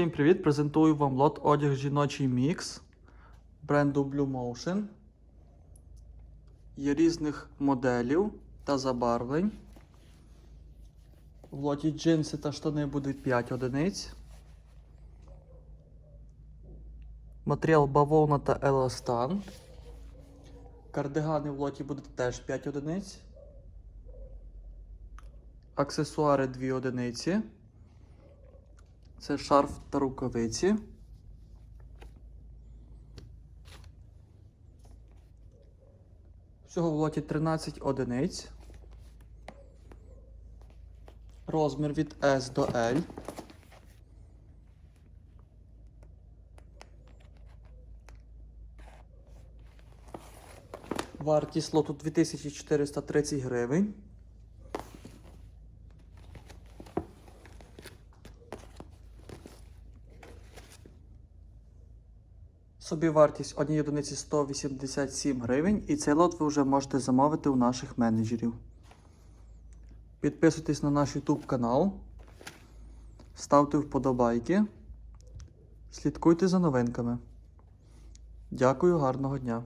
Всім привіт! Презентую вам лот одяг жіночий мікс бренду Blue Motion. Є різних моделів та забарвлень. В лоті джинси та штани будуть 5 одиниць. Матеріал бавовна та еластан. Кардигани в лоті будуть теж 5 одиниць. Аксесуари 2 одиниці. Це шарф та рукавиці. Всього в лоті 13 одиниць. Розмір від S до L. Вартість лоту 2430 гривень. Собівартість однієї одиниці 187 гривень, і цей лот ви вже можете замовити у наших менеджерів. Підписуйтесь на наш YouTube канал, ставте вподобайки, слідкуйте за новинками. Дякую, гарного дня!